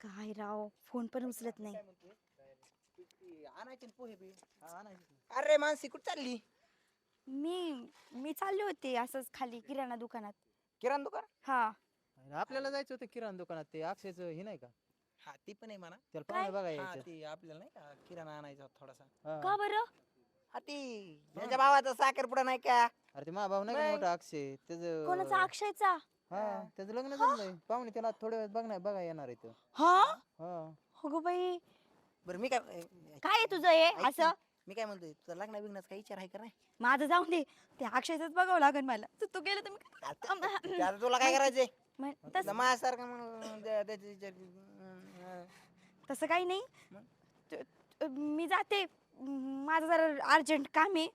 काय राव? फोन पण उचलत नाही. आणायचे पोहे बी. अरे मानसी कुठं चालली? मी मी चालले होते असंच खाली किराणा दुकानात. किराणा दुकान? हा. आपल्याला जायचं होतं किराणा दुकानात ते अक्षयचं हे नाही का? हा ती पण आहे म्हणा. त्याला? पाहुणे बघा हा यायचं. ती आपल्याला नाही का किराणा आणायचा होता थोडासा. हा. का बरं? हा ती त्याच्या भावाचा साखरपुडा नाही का? अरे ते माझा भाऊ नाही का. मोठा अक्षय? कोणाचा? त्याचं अक्षयचा? हा त्याचं लग्न जमलंय पाहुणे त्याला थोड्या वेळ बघणार बघा येणार आहे तो. हा? बाई. बरं मी काय काय आहे तुझं हे? ऐक असं? ना, मी काय म्हणतोय तुझा लग्न बिग्नाचा काही विचार आहे का नाही? माझं जाऊन दे. ते अक्षयचंच बघावं लागेल मला. तू तू गेलं तर मी काय- आता ते आता तुला काय करायचंय? म्हण- तस- माझ्यासारखं म्हणून त्या- त्याची विचार हं, तसं काही नाही. मग? त- त- मी जाते. म, माझं जरा अर्जंट काम आहे.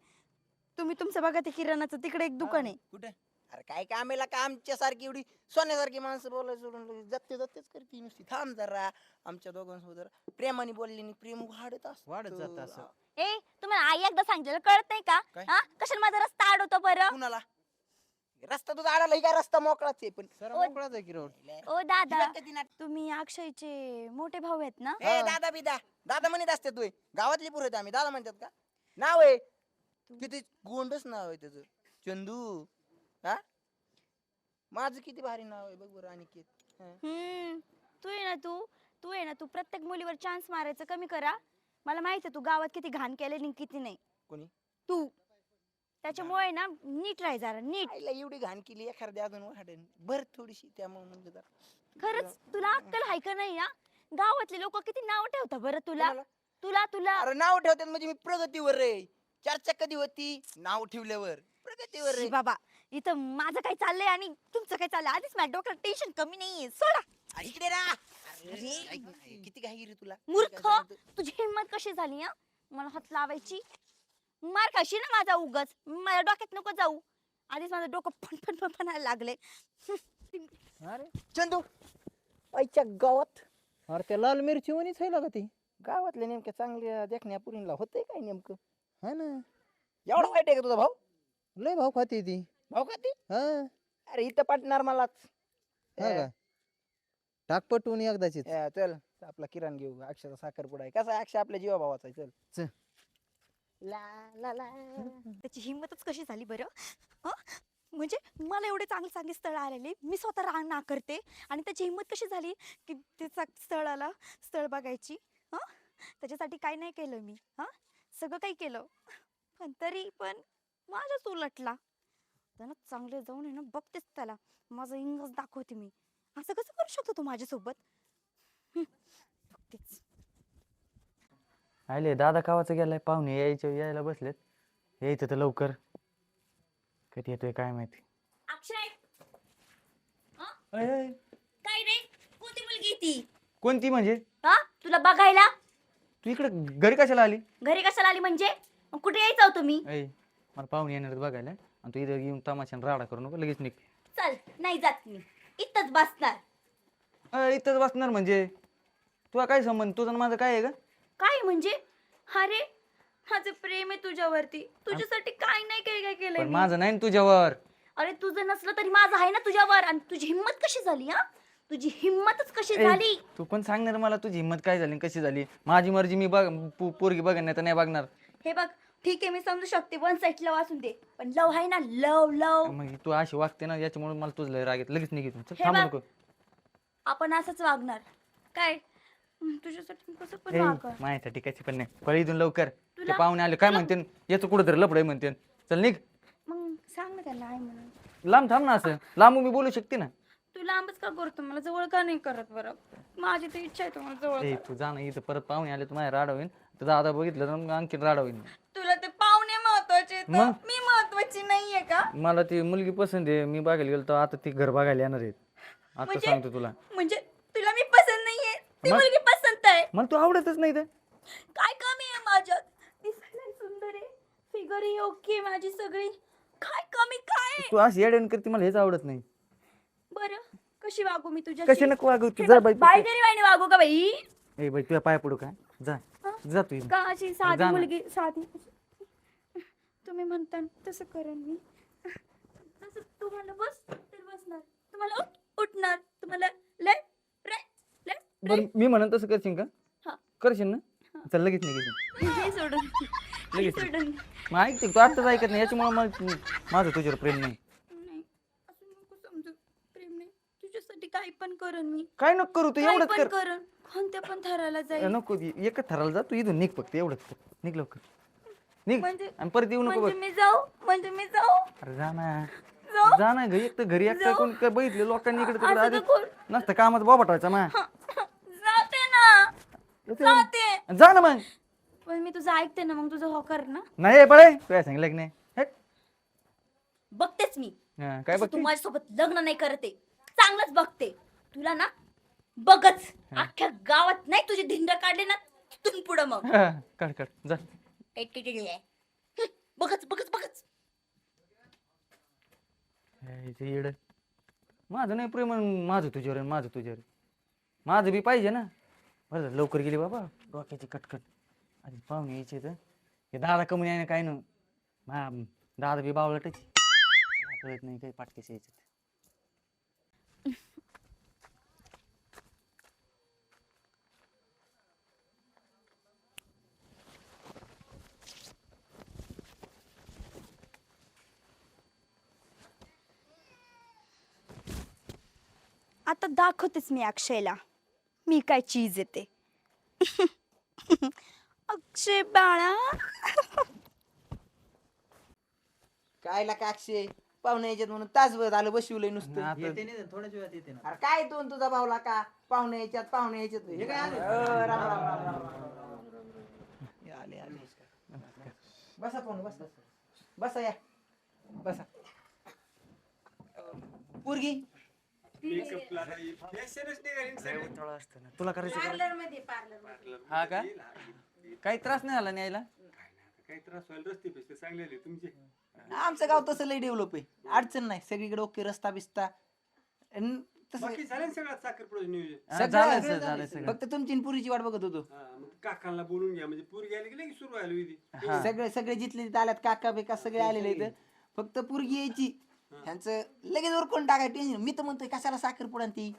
तुम्ही तुमचं बघा ते किराणाचं तिकडे एक दुकान आहे. कुठे? अरे काय कामेला का आमच्या सारखी एवढी सोन्यासारखी माणसं बोलायला सोडून जगते जगतेच करते नुसती. थांब जरा. आमच्या दोघांसोबत जरा प्रेमाने बोलली आणि प्रेम वाढत असतं. वाढत जातं असं. ए तुम्हाला आई एकदा सांगितलं कळत नाही का? काय? हा? कशाला माझा रस्ता अडवतो बरं? कुणाला? रस्ता तुझा आडाला काय रस्ता मोकळाच आहे पण. सर मोकळाच आहे की रोड? ओ दादा तुम्ही अक्षयचे मोठे भाऊ आहेत ना? ए दादा बिदा. दादा म्हणत असते तू. गावातली पुढे आम्ही. दादा म्हणतात का? नाव आहे. किती गोंडच नाव आहे त्याचं. चंदू. हा? माझं किती भारी नाव आहे बघ बरं अनिकेत. हा. हम्म तू आहे ना तू तू आहे ना तू प्रत्येक मुलीवर चान्स मारायचं कमी करा. मला माहिती आहे तू गावात किती घाण केले आणि किती नाही. कोणी? तू. त्याच्यामुळे ना नीट राहाय जरा नीट. आईला एवढी घाण केली एखादी अजून वाढेल. भर थोडीशी त्यामुळे म्हणजे जरा. खरंच तुला अक्कल हाय का नाही ना गावातले लोक किती नाव ठेवतात बरं तुला? कोणाला? तुला तुला. अरे नाव ठेवतात म्हणजे मी प्रगतीवर रे चर्चा कधी होती? नाव ठेवल्यावर. प्रगतीवर रे बाबा इथं माझं काय चाललंय आणि तुमचं काय चाललंय? आधीच माझ्या डोक्यात टेन्शन कमी नाहीये. सोडा. अरे इकडे ना अरे, किती घाई रे तुला. मूर्ख? तुझी हिंमत कशी झाली हा? मला हात लावायची. मार खाशी ना माझा उगच. माझ्या डोक्यात नको जाऊ. आधीच माझं डोकं फन फन फन फनायला लागले. अरे. चंदू. आईच्या गावात. अरे त्या लाल मिरची वणीच आहे का ती? गावातल्या नेमक्या चांगल्या देखण्या पुरीला होतंय काय नेमकं? हा ना. एवढा वाईट आहे का तुझा भाऊ? लय भाऊ खाती ती. भाऊ का ती? हा. अरे इथं पाटणार मलाच. हा का? टाक पटवून एकदाचीच. ए, चल. आपला किराण घेऊ. अक्षरचा साखरपुडा आहे. कसा आहे अक्षय? आपल्या जीवा भावाचा आहे. चल. चल. ला ला ला. त्याची हिंमतच कशी झाली बरं? हं? म्हणजे मला एवढे चांगले चांगले स्थळ आलेले. मी स्वतः रांग ना करते आणि त्याची हिंमत कशी झाली? की त्याचा स्थळ आला. स्थळ बघायची. हं? त्याच्यासाठी काय नाही केलं मी. हां? सगळं काही केलं. पण तरी पण माझ्याच उलटला. त्यानं चांगले जाऊन आहे ना बघतेच त्याला. माझं इंगज दाखवते मी. असं कसं करू शकतो तू माझ्यासोबत? हं, बघतेच. आले दादा कावाचा गेलाय पाहुणे यायचे यायला बसलेत. यायचं तर लवकर. कधी येतोय काय माहिती. अक्षय! काय रे? कोणती मुलगी आहे ती? कोणती म्हणजे? हा? तुला बघायला? तू इकडे घरी कशाला आली? घरी कशाला आली म्हणजे? मग कुठे यायचं हो तुम्ही? ऐ मला पाहुणे येणार आहेत बघायला. आणि तू इथं येऊन तमाशान राडा करू नको लगेच निघ. चल नाही जात मी. इथंच बसणार. इथंच बसणार म्हणजे? तुला काय संबंध? तुझं आणि माझं काय आहे का काय म्हणजे? अरे माझं प्रेम आहे तुझ्यावरती. तुझ्यासाठी काय नाही काय काय केलंय पण मी. माझं नाही ना तुझ्यावर. अरे तुझं नसलं तरी माझं आहे ना तुझ्यावर. आणि तुझी हिंमत कशी झाली हा? तुझी हिंमतच कशी ए, झाली? तू पण सांगणार मला तुझी हिंमत काय झाली आणि कशी झाली? माझी मर्जी मी बघ पो- पोरगी बघ नाही तर नाही बघणार. हे बघ ठीक आहे मी समजू शकते. वन साईड लव असून दे. पण लव आहे ना लव लव मग तू अशी वागते ना याच्यामुळे मला तुझं लय राग येत. लगेच निघितून हे थांबू बघ. नको. आपण असंच वागणार. काय? हं, तुझ्यासाठी मी कसं पण ए, वागणार? माझ्यासाठी कशी पण नाही. पळी इथून लवकर. ते तुला- पाहुणे आले काय म्हणते? याचं कुठं तरी लपडे म्हणते. चल निघ. मग सांग ना त्याला आहे म्हणून. लांब थांब ना असं. लांब मी बोलू शकते ना. तू लांबच का करतो? मला जवळ का नाही करत बरं? माझी तर इच्छा आहे तुम्हाला जवळ ए. तू जा ना इथं. परत पाहुणे आले तुम्हाला राड होईन. तर दादा बघितलं तर मग आणखीन राड होईन. मग? मी महत्वाची नाहीये का? मला ती मुलगी पसंत आहे. मी बघायला गेलो तर आता ती घर बघायला येणार आहेत आता म्हणजे? सांगतो तुला. म्हणजे तुला मी पसंत नाहीये. ती मग? मुलगी पसंत आहे. मला तू आवडतच नाही तर काय कमी आहे माझ्यात? दिसायला सुंदर आहे. फिगर ही ओके माझी सगळी. काय कमी काय? आहे? तू अशी येड्यान करते मला हेच आवडत नाही. बरं. कशी वागू मी तुझ्या कशी नको वागू तू? जा बाई बाई तरी वाईने वागू का बाई? ए बाई तुझ्या पाय पडू काय? जा. जा तू इथून. का अशी साधी जा ना. मुलगी साधी? तुम्ही म्हणता तसं करेन मी. तसं तुम्हाला बस तर बसणार. तुम्हाला उठ उठणार. तुम्हाला लेफ्ट राईट लेफ्ट बरं मी म्हणत तसं करशील का? हा. करशील ना? चल लगेच निघेल हे सोडून. हे लगेच सोडून मग ऐकते तू आत्ताच ऐकत नाही याच्यामुळे मला माझं तुझ्यावर प्रेम नाही. नाही असं नको समजू. प्रेम नाही. तुझ्यासाठी काही पण मी. काय नको करू तू काही एवढंच पण कर. करण कोणत्या पण थराला जाईल. नको ती. एकच ठरायला जा तू इथून निघ फक्त एवढंच कर. निघ लवकर. निघ. म्हणजे आणि परत येऊ नको बघ. म्हणजे मी जाऊ म्हणजे मी जाऊ. अरे जा ना. जाऊ. जा ना घरी एक तर घरी एकटा. कोण काय बघितले लोकांनी इकडे तिकडे असं आधी तर कोण- नसतं कामात बाबा ठेवायचा मा. जाते ना. जाते. जा ना मग. पण मी तुझं ऐकते ना मग तुझं हो कर ना. नाही पळे तुझ्या सांगितलं की नाही हेट. बघतेच मी. हा, काय बघ तू माझ्यासोबत लग्न नाही करते चांगलंच बघते. तुला ना बघच. अख्ख्या गावात नाही तुझी धिंड काढले ना तिथून पुढं मग. काढ काढ. जा. बघच बघच बघच. यायचं येडं. माझं नाही प्रेम आणि माझं तुझ्यावर आहे, माझं तुझ्यावर. माझं बी पाहिजे ना. बरं झालं, लवकर गेली बाबा. डोक्याची कटकट. आणि पाहुणे यायचे तर. हे दादा कमी आहे ना काय ना मा दादा बी बावळटच. कळत नाही काही पाटकेस यायचे आता दाखवतेच मी अक्षयला. मी काय चीज येते. अक्षय बाळा. काय का अक्षय? पाहुणे यायच्यात म्हणून तासभर झालं बसवलंय नुसतं. आता येते नाही थोड्याच वेळात येते ना. अरे काय दोन तुझा भावला का? पाहुणे यायच्यात पाहुणे यायच्यात हे काय आले? अ, राम, राम, राम, राम, राम. आले आले. बसा पाहुणे बसा. बसा या. बसा. पोरगी? तुला करायचं का? हा का? काही त्रास नाही आला न्यायला काही त्रास व्हायला रस्ते पेस्ते चांगले तुमचे. आमचं गाव तसं लय डेव्हलप आहे. अडचण नाही. सगळीकडे ओके रस्ता बिस्ता. अन तसं बाकी झालं ना सगळं साखरपुड्याचं नियोजन? हा, सगळं- झालंय सगळं सर, झालंय सगळं. फक्त तुमची आणि पुरीची वाट बघत होतो. हा, मग काकांना बोलून घ्या. म्हणजे पूर गेली की लगेच सुरू व्हायला विधी. हा. सगळे सगळे जिथले तिथे आल्यात काका बिका सगळे आलेले इथं फक्त पुरगी यायची. ह्यांचं लगेच उरकून टाकाय टेन्शन मी तर म्हणतोय कशाला साखर पुढा ती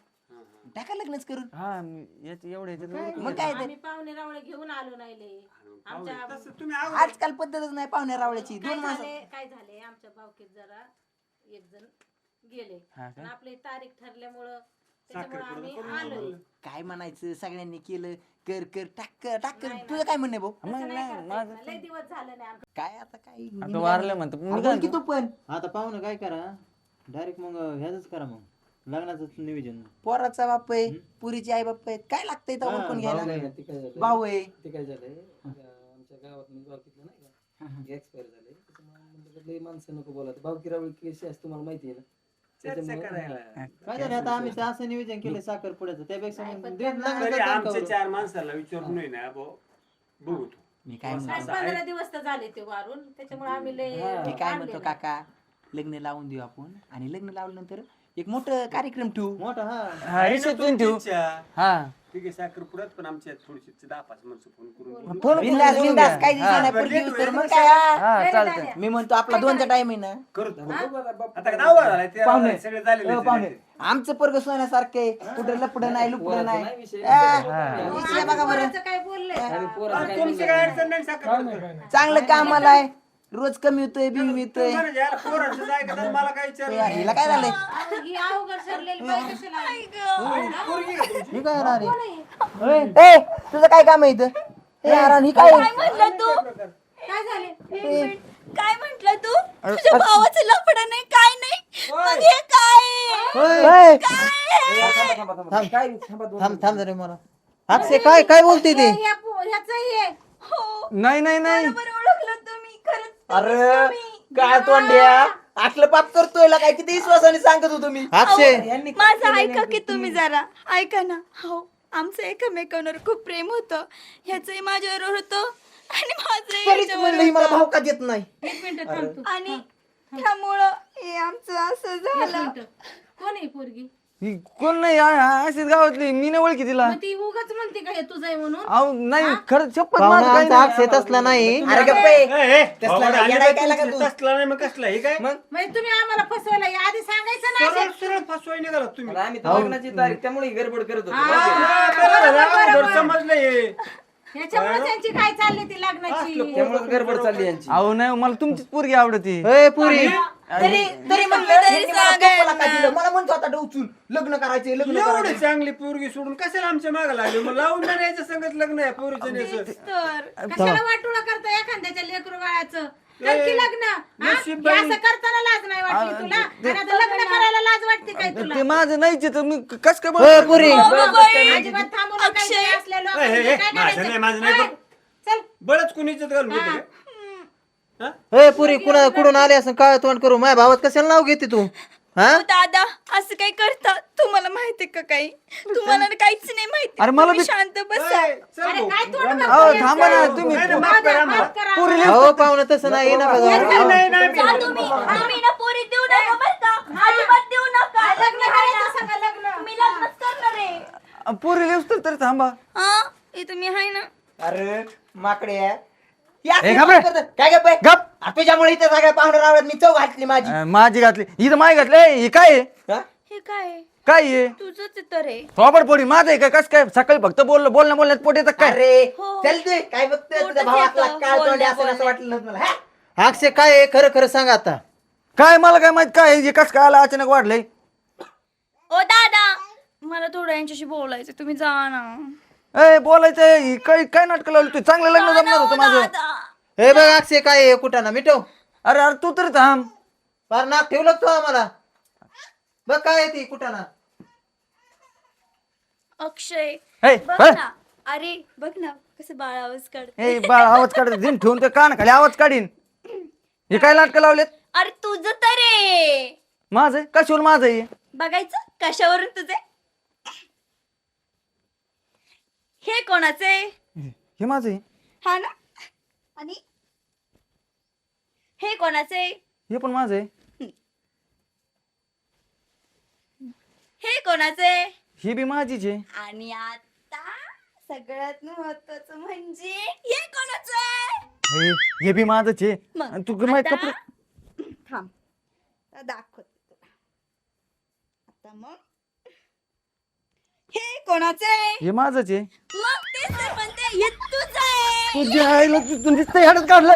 टाका लग्नच करून हा मी- याच्या एवढ्या ह्याच्यात मग. काय ते? आम्ही पाहुणे रावळे घेऊन आलो नाही लय. आमच्या तसं तुम्ही आव- आजकाल पद्धतच नाही पाहुण्या रावळ्याची काय दोन माणसं झाले काय झाले आमच्या भावकीत जरा एक जण गेले हा का? आणि आपली तारीख ठरल्यामुळं त्याच्यामुळे आम्ही आलोय. काय म्हणायचं? सगळ्यांनी केलं. कर कर टाक कर. टाक कर. तुझं काय म्हणणे भाऊ? तसं नाही करता. लय दिवस झाले नाही आमचं. काय आता काय? आता वारलं म्हणतो. बोल की तू पण. आता पाहू ना काय करा. डायरेक्ट मग ह्याच करा मग. लग्नाचं नियोजन. पोराचा बाप आहे पुरीची आई बाप आहे. काय लागतंय उरकून घ्यायला? भाऊ आहे ते काय झालंय? आमच्या गावात म्हणजे नाही का? एक्सपायर झाले. त्याच्यामुळे म्हणलं लई माणसं नको बोला बावकी रावळी केस असं तुम्हाला माहिती आहे ना? चर्चा त्याच्यामुळे- करायला. काय झालं? आता आम्ही ते? असं नियोजन केलं साखरपुड्याचं त्यापेक्षा नाही, मग पण काम आमच्या करू. चार माणसाला विचारून नाही ना भाऊ बघू तू. मी काय आज म्हणतो? पंधरा दिवस तर झाले ते वारून त्याच्यामुळे आम्ही लय मी काय म्हणतो. काका लग्न लावून देऊ आपण. आणि लग्न लावल्यानंतर एक मोठं कार्यक्रम ठेवू. मोठा हा. हा रिसेप्शन ठेवू. हा. ठीक आहे साखरपुड्यात पण आमच्या थोडीशी. दहा पाच माणसं फोन करून फोन बिंदास करून बिंदास घ्या. काही दिवस हा. नाही पोरगी येऊ तर मग काय? हा? हा लय चालतंय. मी म्हणतो आपला दोनचा टाइम आहे ना. करतो बाप- आता काय दहावा झालाय तेरा पाहुणे. झाले, सगळे झालेले अ, पाहुणे. आमचं पोरग सोन्यासारखं आहे. कुठं लपडं नाही लुपडं नाही. नाही विषय. आ, हा. विषय बघा बरं. पोराचं काय बोललंय आणि पोराचं काय तुमची काय अडचण नाही साखरपुड्यात चांगलं कामाला आहे रोज कमी होतोय बिमी मिळतोय. म्हणजे मला काय विचार हिला काय झालंय? ही काय येणार आहे? ए तुझं काय काम आहे इथं? ही काय काय? म्हटलं तू? काय झाले काय म्हंटल तू? तुझ्या भावाचं लफड नाही काय नाही? मग हे काय ए, थांब थांब जरा मला. अक्षय काय काय बोलते ते? हे- नाही नाही नाही. बरोबर अरे. काय तोंड्या? आकलं पाप करतोय ला काय? किती विश्वासाने सांगत होतो मी. अक्षय माझं ऐका की तुम्ही जरा. ऐका ना. हो आमचं एकमेकांवर खूप प्रेम होतं. ह्याचंही माझ्यावर होतं. आणि माझंही तरीच ह्याच्यावर म्हणलं ही मला. भाव का देत नाही. एक मिनिट आणि त्यामुळं हे आमचं असं झालं. कोण आहे पोरगी? ही कोण नाही? आ- आ- अशीच गावातली. मी नाही ओळखी तिला. मग ती उगाच म्हणते का हे तुझं आहे म्हणून? अहो नाही खरंच शपथ माझं काही नाही. तसला नाही. अरे गप्प. आहे. ए, ए, तसला बाबा, नाही, आणि येडाय काय काय लागा तुमचं? तू? तसला नाही मग कसला हे काय? म्हणजे तुम्ही आम्हाला फसवलं हे आधी सांगायचं ना सरळ सरळ फसवाय निघाला तुम्ही. आम्ही तर लग्नाची तारीख त्यामुळे गडबड करत होतो. हा. हा, बरोबर समजलं हे. त्यांची काय चालली ती लग्नाची? त्यामुळे गडबड चालली यांची. अहो नाही मला तुमचीच पोरगी आवडती. ए पुरी. तरी तरी यांनी मला का दिलं? मला म्हणतो आता डोचून लग्न करायचे लग्न एवढी करायचे चांगली पोरगी सोडून कशाला आमच्या मागे लागले मग लावून नाही संगत लग्न आहे नेसं. तर कशाला वाटोळा करता एखाद्याच्या लेकरू बाळाचं लग्न हा? नशीब हे बाई. असं करताना लाज नाही वाटली तुला आणि आता लग्न करायला लाज वाटते काय तुला ते माझं नाहीच आहे तर मी कस काय? पुरी अजिबात थांबू नका अक्षय. इथे असल्या काय माझं नाही, माझं नाही, करायचं? चल बळच कोणी इज्जत घालून हा. का? पुरी कुणा कुठून आले असं काय तोंड करू माझ्या भावात कशाला नाव घेते तू? हा? अहो, दादा असं काय करता? तुम्हाला माहिती का काही? तुम्हाला काहीच नाही माहिती. अरे मला तुम्ही बी- शांत बसा. अहो थांबा ना? तुम्ही हो पाहुणं तसं नाही ना बघा पोरी देऊ नका बरं का. अजिबात देऊ नका. लग्न करायचं सांगा लग्न. मी लग्नच करणार आहे. पोरी लिवस तरी थांबा. हा इथं मी आहे ना. अरे माकडे आहे. असं ए, घाबरे. करतं. काय आहे? गप. आ, तुझ्यामुळे इथे सगळ्या पाहुणे मी चव घातली माझी. अं, माझी घातली. इथं माय घातली. ए, हे काय आहे? हा? हे काय? काय आहे तुझंच तर आहे थोबड पोडी माझं आहे का? कस काय? सकाळी फक्त बोललं बोलणं बोलण्यात पोट येतं काय? अरे हो. चल तू. काय बघतोय? भावातला येतं, तोंडी बोलण्या- असेल असं वाटलं नव्हतं मला. हा? अक्षय काय आहे? खरं खरं सांग आता. काय मला काय माहीत काय हे कस काय आलं? अचानक वाढलंय. ओ दादा. मला थोडं यांच्याशी बोलायचं तुम्ही जा ना. ए बोलायचं काय काय नाटक लावलं तू? चांगलं लग्न जमणार होतं माझं. हे बघ अक्षय काय आहे? कुठं ना? मिटव. अरे अरे तू तरी थांब. फार नाक ठेवलं तू आम्हाला? बघ काय आहे ती कुठं ना? अक्षय बघ. ना. अरे बघ ना कसं बाळ आवाज काढ. ए बाळ आवाज काढ दिन ठेवून ते कान खाली आवाज काढीन. हे काय नाटक लावलेत? अरे तुझं तर माझं कशावर माझं बघायचं? कशावरून तुझे हे कोणाचे? हे माझं. आहे हा ना. आणि? हे कोणाचे? हे पण माझं. आहे हे कोणाचे? ही बी माझीच. आहे आणि आता सगळ्यात महत्वाचं म्हणजे हे कोणाचं? हे हे बी माझंच. आहे मग आणि तू आता- कपडे थांब. आता दाखवते तुला. आता मग हे कोणाचे हे माझंच आहे. मग तेच तर म्हणते हे तुझं आहे. तुझ्या आईला तू- तू नुसतं ह्याडच काढलं.